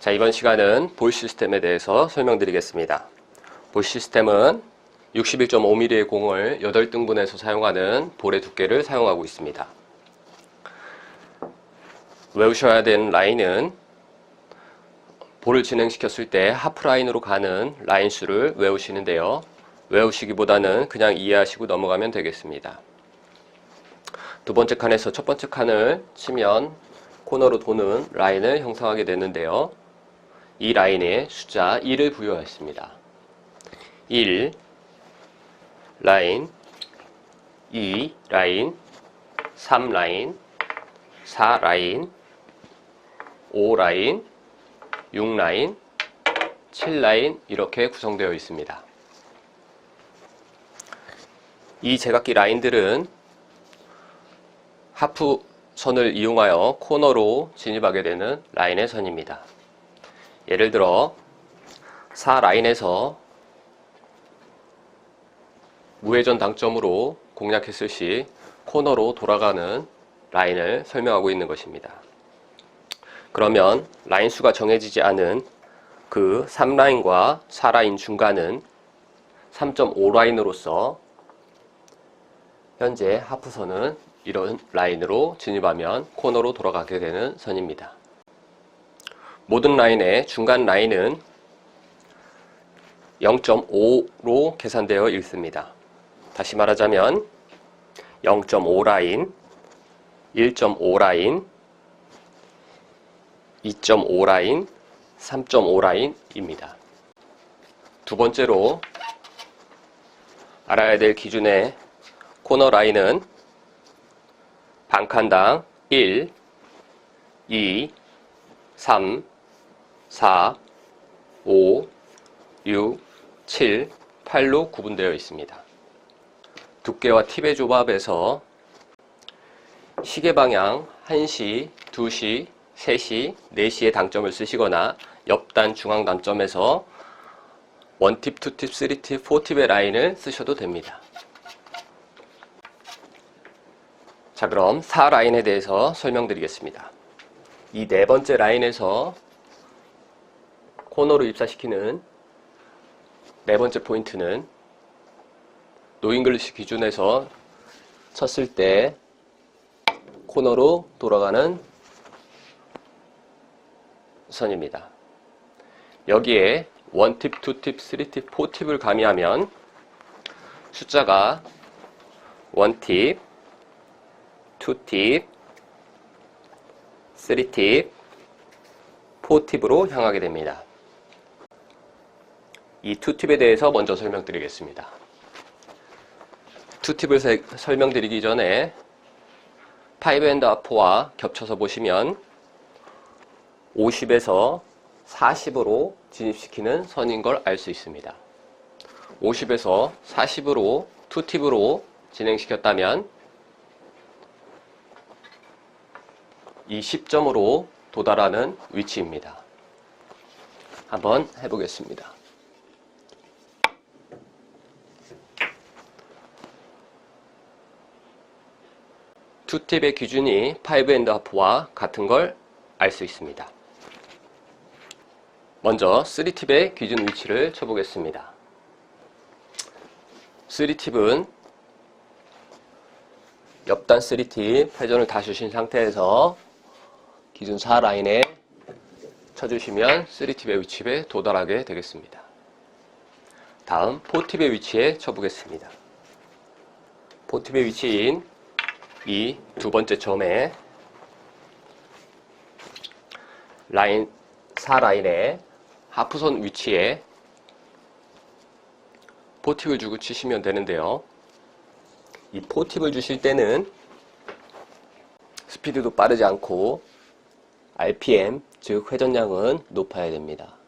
자, 이번 시간은 볼 시스템에 대해서 설명드리겠습니다. 볼 시스템은 61.5mm의 공을 8등분해서 사용하는 볼의 두께를 사용하고 있습니다. 외우셔야 되는 라인은 볼을 진행시켰을 때 하프 라인으로 가는 라인 수를 외우시는데요. 외우시기보다는 그냥 이해하시고 넘어가면 되겠습니다. 두 번째 칸에서 첫 번째 칸을 치면 코너로 도는 라인을 형성하게 되는데요. 이 라인에 숫자 1을 부여했습니다. 1 라인 2 라인 3 라인 4 라인 5 라인 6 라인 7 라인 이렇게 구성되어 있습니다. 이 제각기 라인들은 하프 선을 이용하여 코너로 진입하게 되는 라인의 선입니다. 예를 들어 4 라인에서 무회전 당점으로 공략했을 시 코너로 돌아가는 라인을 설명하고 있는 것입니다. 그러면 라인 수가 정해지지 않은 그 3라인과 4라인 중간은 3.5라인으로서 현재 하프선은 이런 라인으로 진입하면 코너로 돌아가게 되는 선입니다. 모든 라인의 중간 라인은 0.5로 계산되어 있습니다. 다시 말하자면 0.5 라인, 1.5 라인, 2.5 라인, 3.5 라인입니다. 두 번째로 알아야 될 기준의 코너 라인은 반칸당 1, 2, 3, 4, 5, 6, 7, 8로 구분되어 있습니다. 두께와 팁의 조합에서 시계 방향 1시, 2시, 3시, 4시에 당점을 쓰시거나 옆단 중앙 단점에서 1팁, 2팁, 3팁, 4팁의 라인을 쓰셔도 됩니다. 자, 그럼 4라인에 대해서 설명드리겠습니다. 이 네 번째 라인에서 코너로 입사시키는 네 번째 포인트는 노잉글리시 기준에서 쳤을 때 코너로 돌아가는 선입니다. 여기에 1팁, 2팁, 3팁, 4팁을 가미하면 숫자가 1팁, 2팁, 3팁, 4팁으로 향하게 됩니다. 이 2팁에 대해서 먼저 설명드리겠습니다. 2팁을 설명드리기 전에 5앤드4와 겹쳐서 보시면 50에서 40으로 진입시키는 선인 걸 알 수 있습니다. 50에서 40으로 2팁으로 진행시켰다면 이 10점으로 도달하는 위치입니다. 한번 해보겠습니다. 투팁의 기준이 5앤드하프와 같은 걸 알 수 있습니다. 먼저 3팁의 기준 위치를 쳐보겠습니다. 3팁은 옆단 3팁 회전을 다 주신 상태에서 기준 4라인에 쳐주시면 3팁의 위치에 도달하게 되겠습니다. 다음 4팁의 위치에 쳐보겠습니다. 4팁의 위치인 이 두 번째 점에 라인 4라인에 하프선 위치에 포팁을 주고 치시면 되는데요. 이 포팁을 주실 때는 스피드도 빠르지 않고 RPM, 즉 회전량은 높아야 됩니다.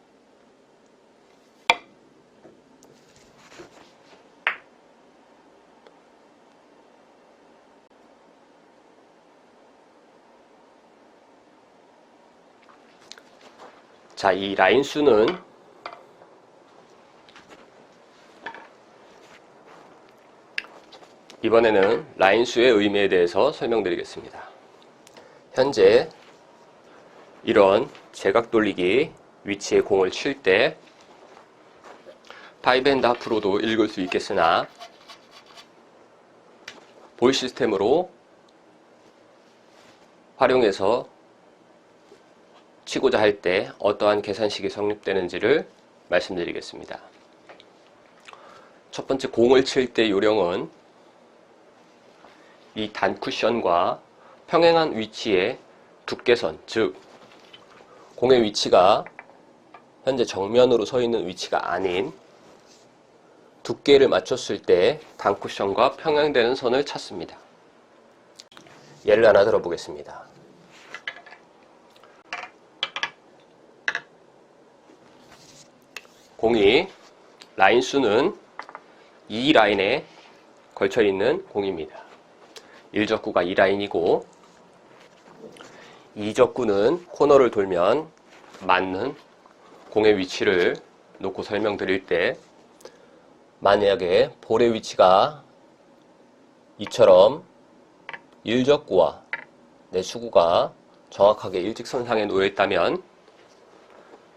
자, 이 라인 수는 이번에는 라인 수의 의미에 대해서 설명드리겠습니다. 현재 이런 제각 돌리기 위치에 공을 칠 때 파이브핸드 하프로도 읽을 수 있겠으나 볼 시스템으로 활용해서 치고자 할 때 어떠한 계산식이 성립되는지를 말씀드리겠습니다. 첫 번째 공을 칠 때 요령은 이 단쿠션과 평행한 위치의 두께선, 즉 공의 위치가 현재 정면으로 서 있는 위치가 아닌 두께를 맞췄을 때 단쿠션과 평행되는 선을 찾습니다. 예를 하나 들어보겠습니다. 공이 라인 수는 이 라인에 걸쳐 있는 공입니다. 1적구가 이 라인이고 2적구는 코너를 돌면 맞는 공의 위치를 놓고 설명드릴 때 만약에 볼의 위치가 이처럼 1적구와 내수구가 정확하게 일직선상에 놓여 있다면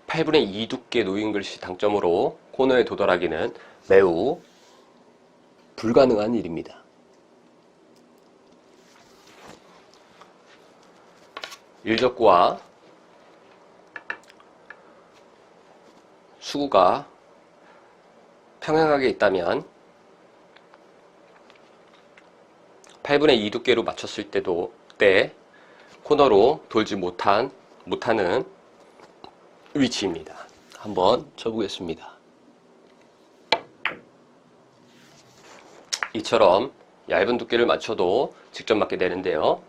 8분의 2 두께 놓인 글씨 당점으로 코너에 도달하기는 매우 불가능한 일입니다. 일적구와 수구가 평행하게 있다면 8분의 2 두께로 맞췄을 때도 때 코너로 돌지 못한 못하는 위치입니다. 한번 쳐보겠습니다. 이처럼 얇은 두께를 맞춰도 직접 맞게 되는데요.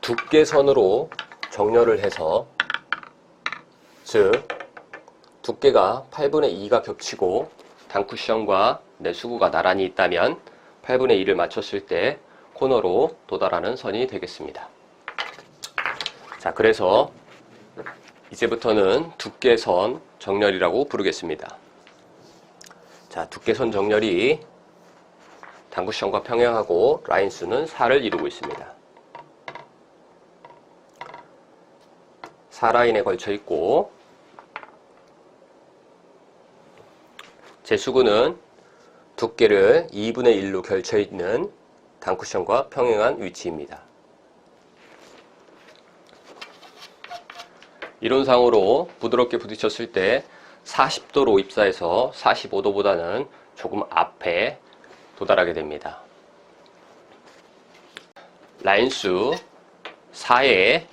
두께선으로 정렬을 해서 즉 두께가 8분의 2가 겹치고 단쿠션과 내수구가 나란히 있다면 8분의 2를 맞췄을 때 코너로 도달하는 선이 되겠습니다. 자, 그래서 이제부터는 두께선 정렬이라고 부르겠습니다. 자, 두께선 정렬이 당구션과 평행하고 라인 수는 4를 이루고 있습니다. 4라인에 걸쳐 있고 제수구는 두께를 2분의 1로 결쳐 있는 단쿠션과 평행한 위치입니다. 이론상으로 부드럽게 부딪혔을 때 40도로 입사해서 45도보다는 조금 앞에 도달하게 됩니다. 라인수 4에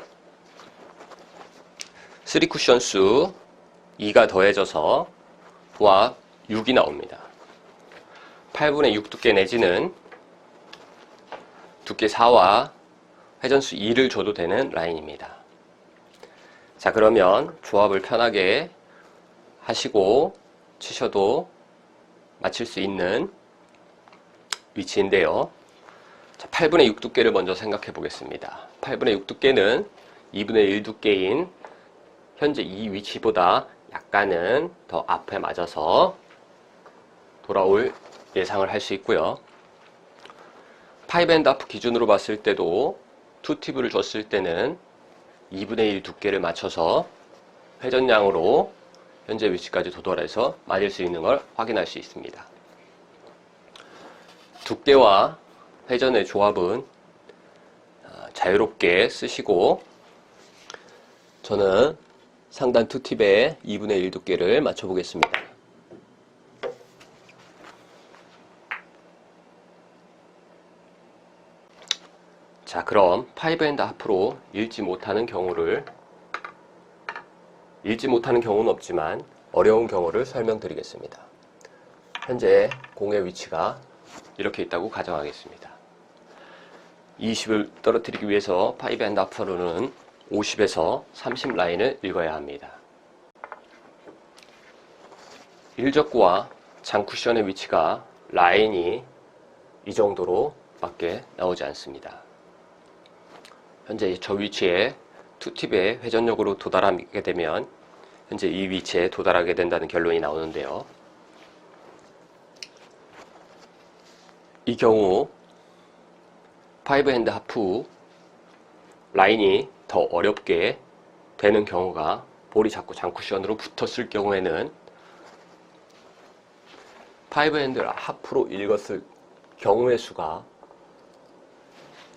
3쿠션 수 2가 더해져서 부합 6이 나옵니다. 8분의 6 두께 내지는 두께 4와 회전수 2를 줘도 되는 라인입니다. 자, 그러면 조합을 편하게 하시고 치셔도 맞출 수 있는 위치인데요. 자, 8분의 6 두께를 먼저 생각해 보겠습니다. 8분의 6 두께는 2분의 1 두께인 현재 이 위치보다 약간은 더 앞에 맞아서 돌아올 예상을 할 수 있고요. 파이브앤드 하프 기준으로 봤을 때도 투팁을 줬을 때는 2분의 1 두께를 맞춰서 회전량으로 현재 위치까지 도달해서 맞을 수 있는 걸 확인할 수 있습니다. 두께와 회전의 조합은 아, 자유롭게 쓰시고 저는 상단 투팁에 2분의 1 두께를 맞춰보겠습니다. 자, 그럼 파이브 핸드 하프로 읽지 못하는 경우를 읽지 못하는 경우는 없지만 어려운 경우를 설명드리겠습니다. 현재 공의 위치가 이렇게 있다고 가정하겠습니다. 20을 떨어뜨리기 위해서 파이브 핸드 하프로는 50에서 30 라인을 읽어야 합니다. 일적구와 장쿠션의 위치가 라인이 이 정도로 밖에 나오지 않습니다. 현재 저 위치에 투팁의 회전력으로 도달하게 되면 현재 이 위치에 도달하게 된다는 결론이 나오는데요. 이 경우 파이브 핸드 하프 라인이 더 어렵게 되는 경우가 볼이 자꾸 장쿠션으로 붙었을 경우에는 파이브 핸들 하프로 읽었을 경우의 수가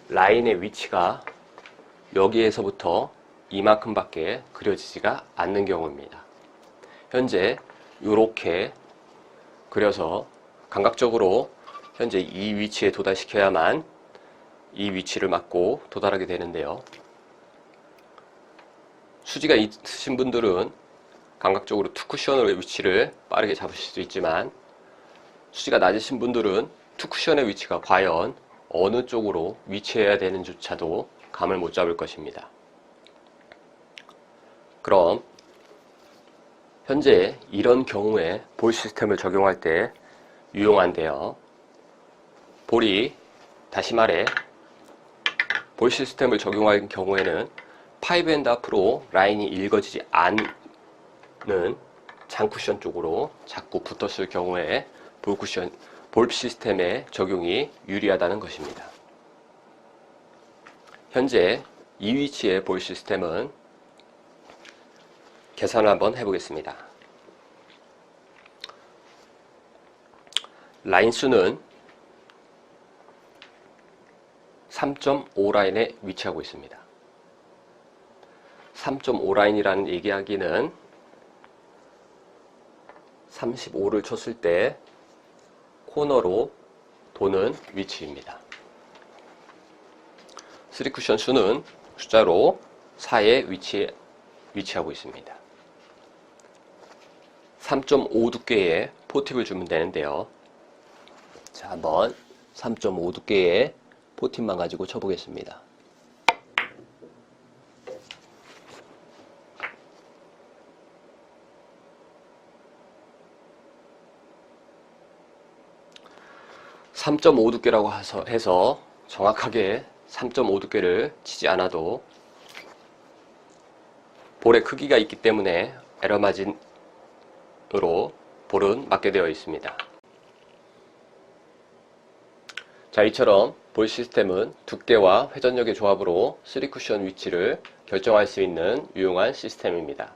라인의 위치가 여기에서부터 이만큼밖에 그려지지가 않는 경우입니다. 현재 이렇게 그려서 감각적으로 현재 이 위치에 도달시켜야만 이 위치를 맞고 도달하게 되는데요. 수지가 있으신 분들은 감각적으로 투쿠션의 위치를 빠르게 잡으실 수 있지만 수지가 낮으신 분들은 투쿠션의 위치가 과연 어느 쪽으로 위치해야 되는조차도 감을 못 잡을 것입니다. 그럼 현재 이런 경우에 볼 시스템을 적용할 때 유용한데요. 볼이 다시 말해 볼 시스템을 적용할 경우에는 파이브핸드 앞으로 라인이 읽어지지 않는 장쿠션 쪽으로 자꾸 붙었을 경우에 볼 쿠션 볼 시스템의 적용이 유리하다는 것입니다. 현재 이 위치의 볼 시스템은 계산을 한번 해보겠습니다. 라인 수는 3.5 라인에 위치하고 있습니다. 3.5 라인이라는 얘기하기는 35를 쳤을 때 코너로 도는 위치입니다. 3 쿠션 수는 숫자로 4에 위치, 위치하고 있습니다. 3.5 두께의 포팁을 주면 되는데요. 자, 한번 3.5 두께의 포팁만 가지고 쳐보겠습니다. (3.5) 두께라고 해서 정확하게 3.5 두께를 치지 않아도 볼의 크기가 있기 때문에 에러 마진으로 볼은 맞게 되어 있습니다. 자, 이처럼 볼 시스템은 두께와 회전력의 조합으로 3쿠션 위치를 결정할 수 있는 유용한 시스템입니다.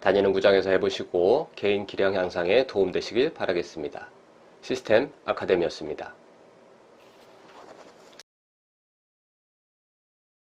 다니는 구장에서 해보시고 개인 기량 향상에 도움되시길 바라겠습니다. 시스템 아카데미였습니다.